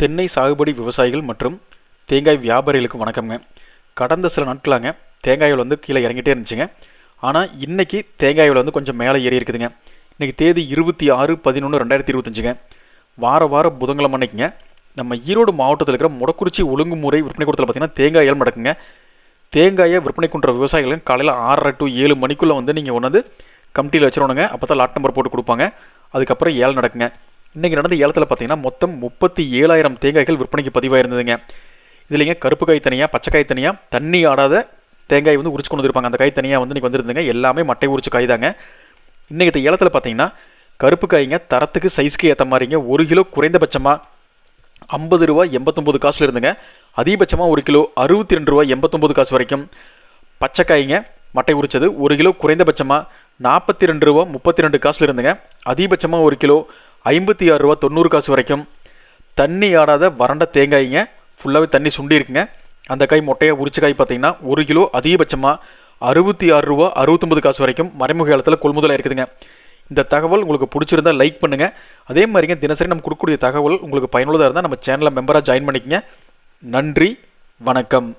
தென்னை சாகுபடி விவசாயிகள் மற்றும் தேங்காய் வியாபாரிகளுக்கு வணக்கம்ங்க. கடந்த சில நாட்களாங்க தேங்காய் விலை வந்து கீழே இறங்கிட்டே இருந்துச்சுங்க. ஆனால் இன்றைக்கி தேங்காய் விலை வந்து கொஞ்சம் மேலே ஏறி இருக்குதுங்க. இன்றைக்கி தேதி இருபத்தி ஆறு பதினொன்று ரெண்டாயிரத்தி இருபத்தஞ்சுங்க. வார வாரம் புதன்கிழமை அன்னைக்குங்க நம்ம ஈரோடு மாவட்டத்தில் இருக்கிற முடக்குறிச்சி ஒழுங்குமுறை விற்பனை கூடத்தில் பார்த்தீங்கன்னா தேங்காய் ஏலம் நடக்குங்க தேங்காயை விற்பனை கொண்ட விவசாயிகளும் காலையில் ஆறரை டு ஏழு மணிக்குள்ளே வந்து நீங்கள் ஒன்று வந்து கமிட்டியில் வச்சிடணுங்க. அப்போ தான் லாட் நம்பர் போட்டு கொடுப்பாங்க. அதுக்கப்புறம் ஏலம் நடக்குங்க. இன்றைக்கி நடந்த ஏலத்தில் பார்த்தீங்கன்னா மொத்தம் முப்பத்தி ஏழாயிரம் தேங்காய்கள் விற்பனைக்கு பதிவாயிருந்ததுங்க. இதுலைங்க கருப்பு காய் தனியாக பச்சைக்காய் தனியாக தண்ணி ஆடாத தேங்காய் வந்து உரிச்சு கொண்டு வந்துருப்பாங்க. அந்த காய் தனியாக வந்து இன்றைக்கி வந்திருந்துங்க எல்லாமே மட்டை உரிச்சு காய் தாங்க இன்றைக்கி ஏலத்தில் பார்த்தீங்கன்னா கருப்பு காய்ங்க தரத்துக்கு சைஸ்க்கு ஏற்ற மாதிரிங்க. ஒரு கிலோ குறைந்தபட்சமாக ஐம்பது ரூபா எண்பத்தொம்போது காசுல இருந்துங்க. அதிகபட்சமாக ஒரு கிலோ அறுபத்தி ரெண்டு ரூபா எண்பத்தொம்போது காசு வரைக்கும் பச்சைக்காய்ங்க மட்டை உரிச்சது. ஒரு கிலோ குறைந்தபட்சமாக நாற்பத்தி ரெண்டு ரூபா முப்பத்தி ரெண்டு காசுல இருந்துங்க. அதிகபட்சமாக ஒரு கிலோ ஐம்பத்தி ஆறு ரூபா தொண்ணூறு காசு வரைக்கும். தண்ணி ஆடாத வறண்ட தேங்காய்ங்க. ஃபுல்லாகவே தண்ணி சுண்டி இருக்குங்க. அந்த காய் மொட்டையாக உரிச்ச காய் பார்த்தீங்கன்னா ஒரு கிலோ அதிகபட்சமாக அறுபத்தி ஆறு ரூபா அறுபத்தொம்பது காசு வரைக்கும் மறைமுக காலத்தில் கொள்முதலாக இருக்குதுங்க. இந்த தகவல் உங்களுக்கு பிடிச்சிருந்தா லைக் பண்ணுங்கள் அதே மாதிரிங்க தினசரி நம்ம கொடுக்கக்கூடிய தகவல் உங்களுக்கு பயனுள்ளதாக இருந்தால் நம்ம சேனலில் மெம்பராக ஜாயின் பண்ணிக்கங்க. நன்றி வணக்கம்.